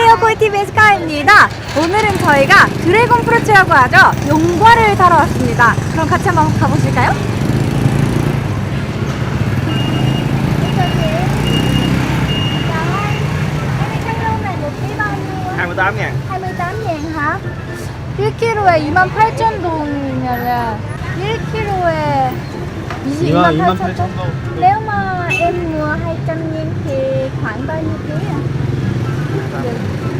안녕하세요 콜TV의 스카입니다 오늘은 저희가 드래곤 프루츠라고 하죠 용과를 사러 왔습니다 그럼 같이 한번 가보실까요? hai mươi tám ngàn 28 ngàn hả? 1kg에 28,000동이면은 1kg에 22만 8천 동? Nếu mà em mua 200 nghìn?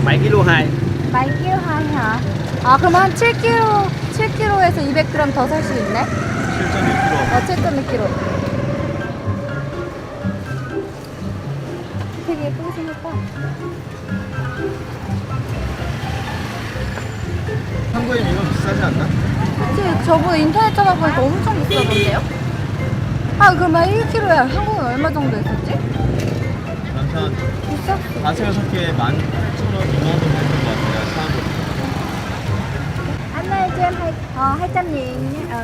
Bảy kg hai 7kg 하이 hả? 아 그럼 한 7kg, 7kg에서 200g 더 살 수 있네? 7.1kg 어, 7.2kg. 되게 예쁘게 생겼다. 한국에 이거 비싸지 않나? 그치, 저번에 인터넷 찾아보니까 엄청 비싸던데요? 아, 그러면 1kg에 한국은 얼마 정도 했었지? 남산 비쌌어. 4세 6개 18,000원 2만원 정도 했던 것 같아요 사람들 Anh ơi, cho em hai, ờ, 200 nghìn nhé. Ờ.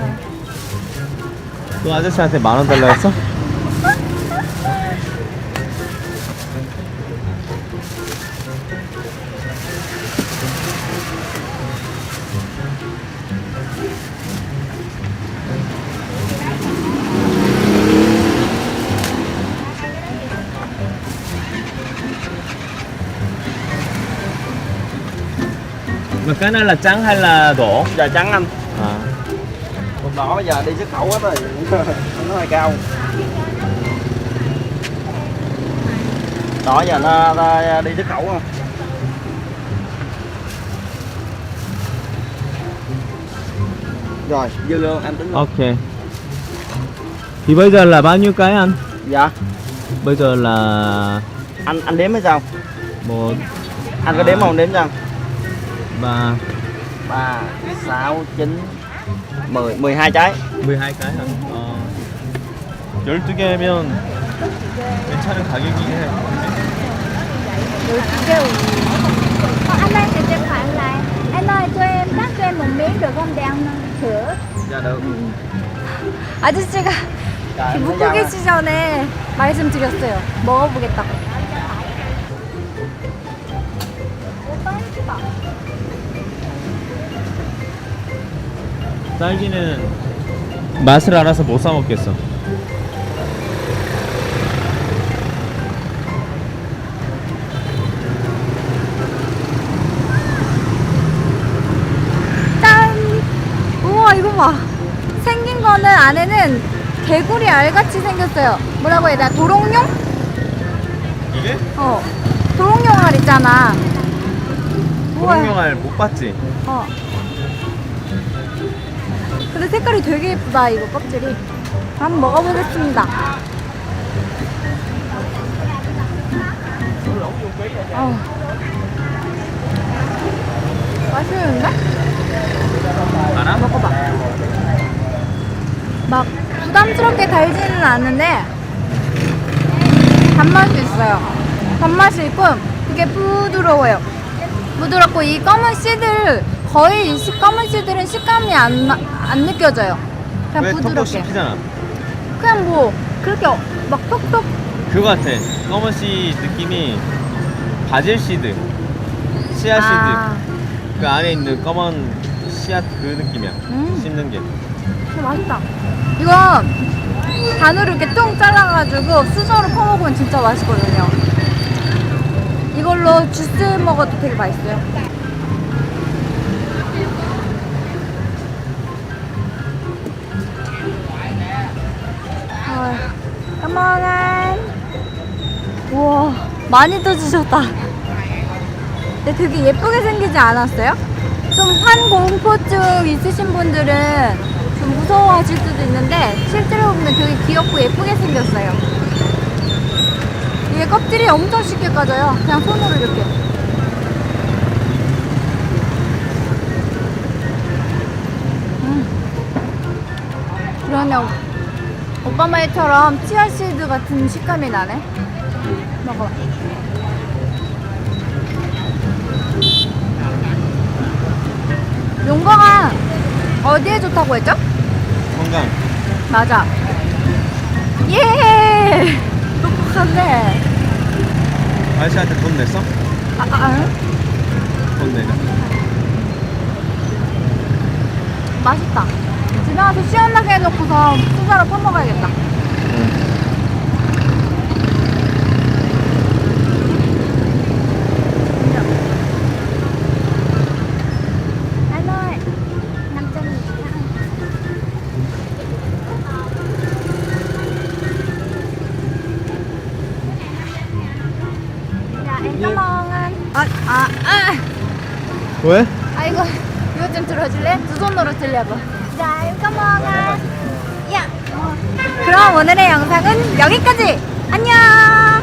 또 아저씨한테 만 원 달라 했어? Mà cái này là trắng hay là đỏ? Dạ trắng anh. À. Còn đỏ bây giờ đi xuất khẩu hết rồi. Nó hơi cao. Đỏ giờ nó, nó đi xuất khẩu không Rồi dư lương em tính luôn Ok. Thì bây giờ là bao nhiêu cái anh? Dạ. Bây giờ là anh anh đếm hay sao? Một. Anh có đếm không? Đếm cho ba 3, 6, 9, 10, 12 trái 12 cái hả? 어. 12개면 괜찮은 가격이긴 해. Kêu. Ờ, anh ơi, thì cho khoản lại. Anh ơi, cho em, cắt cho em một miếng được không? Để ăn sữa. Dạ được 아저씨가 thấy giao 계시 전에 말씀드렸어요. 먹어보겠다고. 딸기는 맛을 알아서 못 사 먹겠어. 짠! 우와, 이거 봐. 생긴 거는 안에는 개구리 알같이 생겼어요. 뭐라고 해야 되나? 도롱뇽? 이게? 어. 도롱뇽 알 있잖아. 우와. 도롱뇽알 못 봤지? 어. 근데 색깔이 되게 예쁘다, 이거 껍질이. 한번 먹어보겠습니다. 어. 맛있는데? 알아? 먹어봐. 막 부담스럽게 달지는 않은데 단맛이 있어요. 단맛이 있고 되게 부드러워요. 부드럽고 이 검은 씨들 거의 이 씨- 검은 씨들은 식감이 안, 나- 안 느껴져요. 그냥 왜 톡톡 부드럽게. 씹히잖아. 그냥 뭐 그렇게 어- 막 톡톡 그거 같아. 검은 씨 느낌이 바질 씨드, 씨앗 씨드. 아, 그 안에 있는 검은 씨앗 그 느낌이야. 음. 씹는 게. 진짜 맛있다. 이거 반으로 이렇게 뚱 잘라가지고 수저로 퍼먹으면 진짜 맛있거든요. 이걸로 주스 먹어도 되게 맛있어요. 많이 떠주셨다. 근데 되게 예쁘게 생기지 않았어요? 좀 환공포증 있으신 분들은 좀 무서워하실 수도 있는데 실제로 보면 되게 귀엽고 예쁘게 생겼어요. 이게 껍질이 엄청 쉽게 까져요. 그냥 손으로 이렇게. 음. 그러네. 오빠 말처럼 치아시드 같은 식감이 나네. 먹어. 용과가 어디에 좋다고 했죠? 건강. 맞아. 예! 똑똑한데. 아저씨한테 돈 냈어? 아, 아, 아. 돈 내자. 맛있다. 집에 가서 시원하게 해놓고서 수저로 퍼먹어야겠다. 아, 아, 아. 왜? 아 이거 이거 좀 들어줄래? 두 손으로 들려봐. 자, 까먹어. 야. 그럼 오늘의 영상은 여기까지. 안녕.